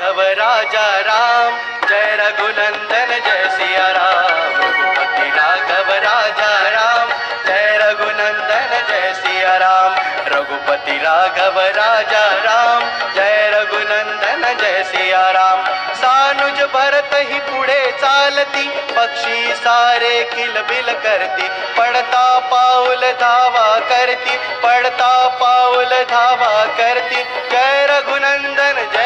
राघव राजा राम। जय रघुनंदन जय सिया राम। रघुपति राघव राजा राम। जय रघुनंदन जय सिया राम। रघुपति राघव राजा राम। जय रघुनंदन जय सिया राम। सानुज भरत ही पुढे चालती। पक्षी सारे किलबिल करती। पडता पाऊल धावा करती। पडता पाऊल धावा करती। जय रघुनंदन जय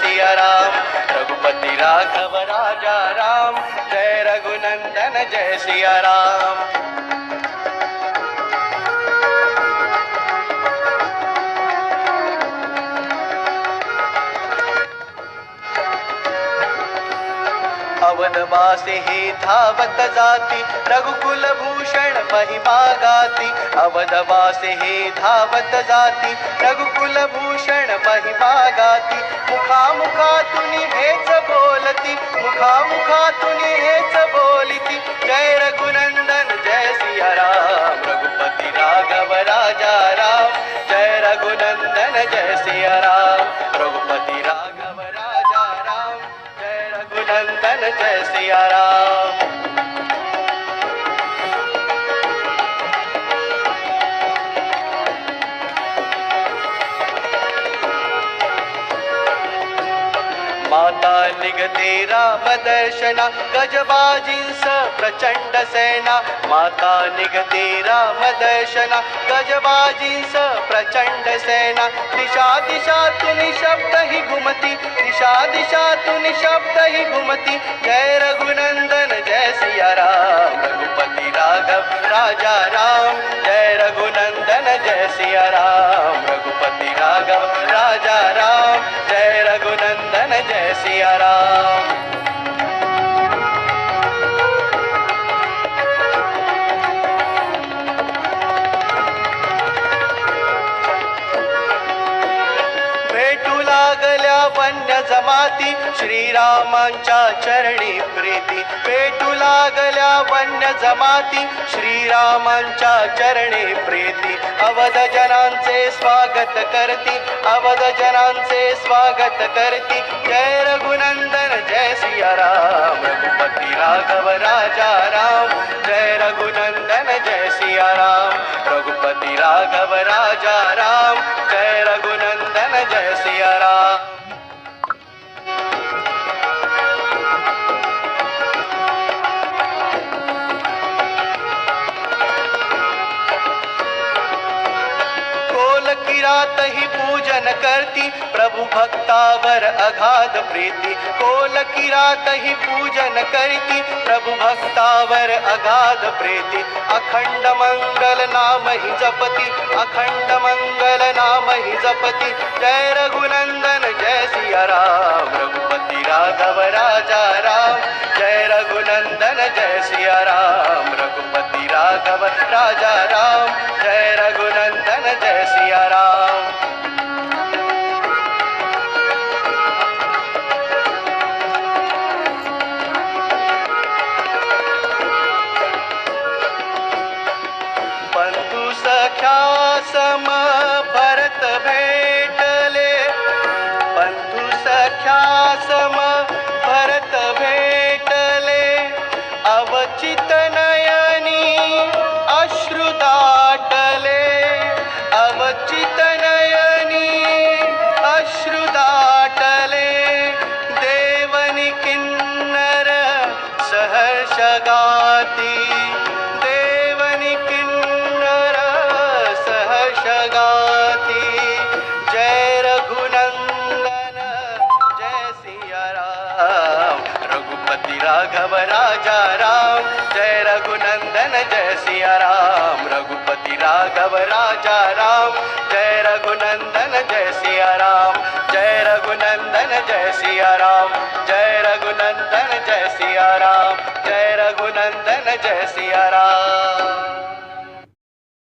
सिया राम रघुपति राघव राजा राम जय रघुनंदन जय सिया राम अवधवासे हे धावत जाती. रघुकुल भूषण महिमा गाती. अवधवासे हे धावत जाती. रघुकुल भूषण महिमा गाती. मुखामुखातून हेच बोलती. मुखामुखातून हेच बोलती. जय माता निगते राम दर्शना गजबाजी स प्रचण्ड सेना। माता निगते राम दर्शना गजवाजि स प्रचण्ड सेना। दिशा दिशा दिशातून शब्द ही घुमती। दिशा दिशा दिशातून शब्द ही घुमती। जय रघुनंदन, जय सिया राम। रघुपति राघव, राजा राम। जय रघुनंदन, जय सिया राम। रघुपति राघव, राजा राम। जय रघुनंदन, जय सिया राम। वन्य जमाती श्रीरामांच्या चरणी प्रीती. पेटू लागल्या वन्य जमाती श्रीरामांच्या चरणी प्रीती. अवध जनांचे स्वागत करती अवध जनांचे स्वागत करती. जय रघुनंदन जय सिया राम रघुपती राघव राजा राम. जय रघुनंदन जय सिया राम रघुपती राघव राजा राम. जय रघुनंदन जय सिया किरात ही पूजन करती, प्रभु भक्तावर अगाध प्रीति। कोल किरात ही पूजन करती, प्रभु भक्तावर अगाध प्रीति। अखंड मंगल नाम ही जपती, अखंड मंगल नाम ही जपती। जय रघुनंदन, जय सिया राम। रघुपति राघव राजा राम। जय रघुनंदन, जय सिया राम। रघुपति राघव राजा राम। जय रघुनंदन, जय सिया राम। सम भरत भेटले बंधु सख्या सम भरत भेटले अवचित नयनी अश्रुदाटले अवचित नयनी अश्रुदाटले देवनि किन्नर सहर्ष जय रघुनंदन, जय सिया राम। रघुपति राघव, राजा राम। जय रघुनंदन, जय सिया राम। जय रघुनंदन, जय सिया राम। जय